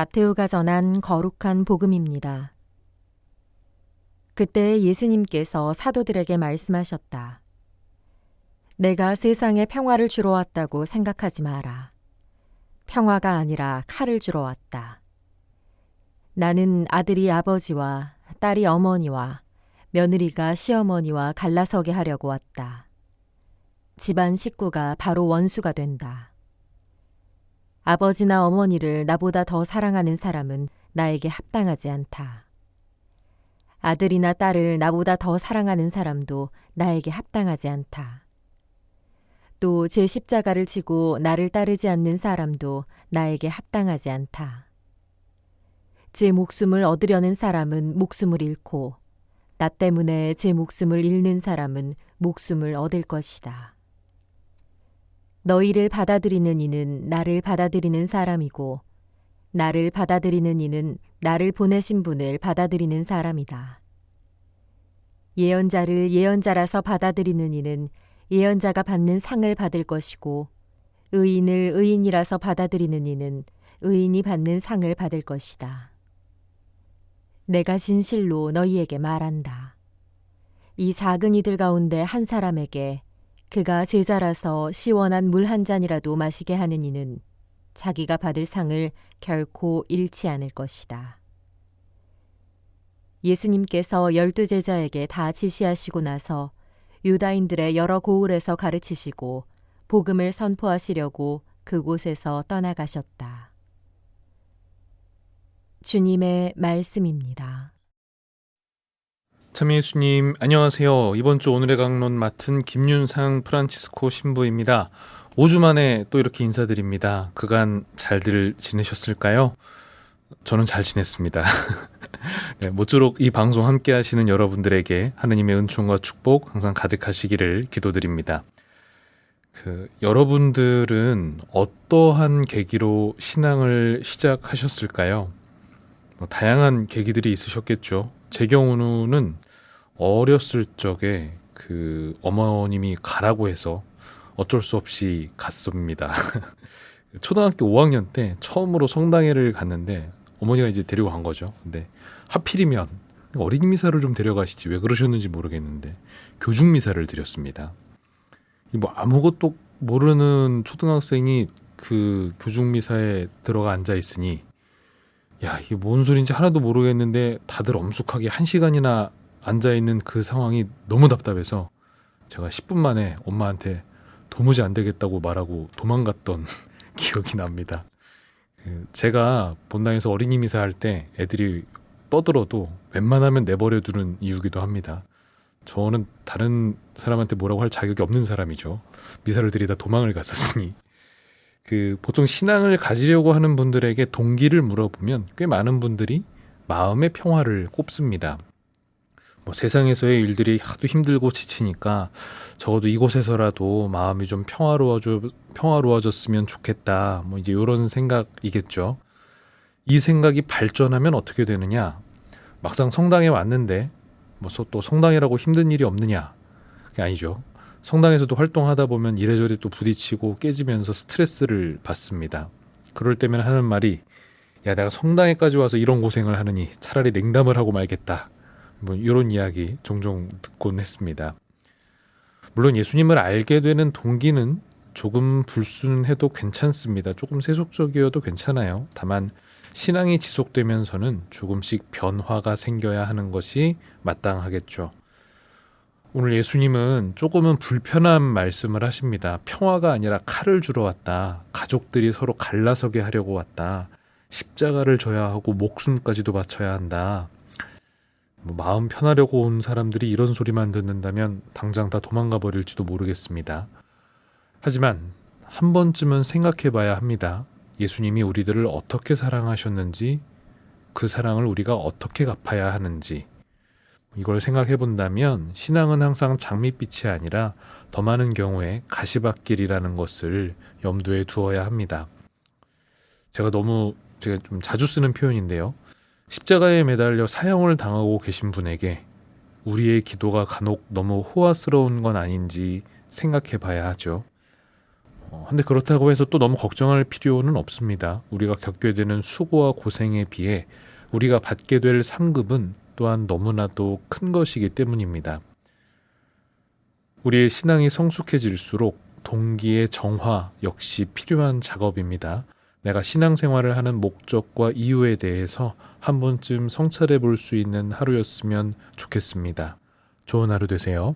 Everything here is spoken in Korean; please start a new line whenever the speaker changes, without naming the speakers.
마테오가 전한 거룩한 복음입니다. 그때 예수님께서 사도들에게 말씀하셨다. 내가 세상에 평화를 주러 왔다고 생각하지 마라. 평화가 아니라 칼을 주러 왔다. 나는 아들이 아버지와 딸이 어머니와 며느리가 시어머니와 갈라서게 하려고 왔다. 집안 식구가 바로 원수가 된다. 아버지나 어머니를 나보다 더 사랑하는 사람은 나에게 합당하지 않다. 아들이나 딸을 나보다 더 사랑하는 사람도 나에게 합당하지 않다. 또 제 십자가를 지고 나를 따르지 않는 사람도 나에게 합당하지 않다. 제 목숨을 얻으려는 사람은 목숨을 잃고 나 때문에 제 목숨을 잃는 사람은 목숨을 얻을 것이다. 너희를 받아들이는 이는 나를 받아들이는 사람이고 나를 받아들이는 이는 나를 보내신 분을 받아들이는 사람이다. 예언자를 예언자라서 받아들이는 이는 예언자가 받는 상을 받을 것이고 의인을 의인이라서 받아들이는 이는 의인이 받는 상을 받을 것이다. 내가 진실로 너희에게 말한다. 이 작은 이들 가운데 한 사람에게 그가 제자라서 시원한 물 한 잔이라도 마시게 하는 이는 자기가 받을 상을 결코 잃지 않을 것이다. 예수님께서 열두 제자에게 다 지시하시고 나서 유다인들의 여러 고을에서 가르치시고 복음을 선포하시려고 그곳에서 떠나가셨다. 주님의 말씀입니다.
참 예수님 안녕하세요. 이번 주 오늘의 강론 맡은 김윤상 프란치스코 신부입니다. 5주 만에 또 이렇게 인사드립니다. 그간 잘들 지내셨을까요? 저는 잘 지냈습니다. 네, 모쪼록 이 방송 함께 하시는 여러분들에게 하느님의 은총과 축복 항상 가득하시기를 기도드립니다. 그 여러분들은 어떠한 계기로 신앙을 시작하셨을까요? 뭐 다양한 계기들이 있으셨겠죠. 제 경우는 어렸을 적에 그 어머님이 가라고 해서 어쩔 수 없이 갔습니다. 초등학교 5학년 때 처음으로 성당회를 갔는데 어머니가 이제 데리고 간 거죠. 근데 하필이면 어린이 미사를 좀 데려가시지 왜 그러셨는지 모르겠는데 교중 미사를 드렸습니다. 뭐 아무것도 모르는 초등학생이 그 교중 미사에 들어가 앉아 있으니 야 이게 뭔 소린지 하나도 모르겠는데 다들 엄숙하게 한 시간이나 앉아 있는 그 상황이 너무 답답해서 제가 10분 만에 엄마한테 도무지 안 되겠다고 말하고 도망갔던 기억이 납니다. 그 제가 본당에서 어린이 미사 할 때 애들이 떠들어도 웬만하면 내버려 두는 이유기도 합니다. 저는 다른 사람한테 뭐라고 할 자격이 없는 사람이죠. 미사를 드리다 도망을 갔었으니. 그 보통 신앙을 가지려고 하는 분들에게 동기를 물어보면 꽤 많은 분들이 마음의 평화를 꼽습니다. 뭐 세상에서의 일들이 하도 힘들고 지치니까 적어도 이곳에서라도 마음이 좀 평화로워져 평화로워졌으면 좋겠다. 뭐 이제 이런 생각이겠죠. 이 생각이 발전하면 어떻게 되느냐? 막상 성당에 왔는데 뭐 또 성당이라고 힘든 일이 없느냐? 그게 아니죠. 성당에서도 활동하다 보면 이래저래 또 부딪히고 깨지면서 스트레스를 받습니다. 그럴 때면 하는 말이 야 내가 성당에까지 와서 이런 고생을 하느니 차라리 냉담을 하고 말겠다. 뭐 이런 이야기 종종 듣곤 했습니다. 물론 예수님을 알게 되는 동기는 조금 불순해도 괜찮습니다. 조금 세속적이어도 괜찮아요. 다만 신앙이 지속되면서는 조금씩 변화가 생겨야 하는 것이 마땅하겠죠. 오늘 예수님은 조금은 불편한 말씀을 하십니다. 평화가 아니라 칼을 주러 왔다. 가족들이 서로 갈라서게 하려고 왔다. 십자가를 져야 하고 목숨까지도 바쳐야 한다. 뭐 마음 편하려고 온 사람들이 이런 소리만 듣는다면 당장 다 도망가 버릴지도 모르겠습니다. 하지만 한 번쯤은 생각해 봐야 합니다. 예수님이 우리들을 어떻게 사랑하셨는지, 그 사랑을 우리가 어떻게 갚아야 하는지, 이걸 생각해 본다면 신앙은 항상 장밋빛이 아니라 더 많은 경우에 가시밭길이라는 것을 염두에 두어야 합니다. 제가 너무 제가 좀 자주 쓰는 표현인데요. 십자가에 매달려 사형을 당하고 계신 분에게 우리의 기도가 간혹 너무 호화스러운 건 아닌지 생각해 봐야 하죠. 어, 근데 그렇다고 해서 또 너무 걱정할 필요는 없습니다. 우리가 겪게 되는 수고와 고생에 비해 우리가 받게 될 상급은 또한 너무나도 큰 것이기 때문입니다. 우리의 신앙이 성숙해질수록 동기의 정화 역시 필요한 작업입니다. 내가 신앙생활을 하는 목적과 이유에 대해서 한 번쯤 성찰해 볼 수 있는 하루였으면 좋겠습니다. 좋은 하루 되세요.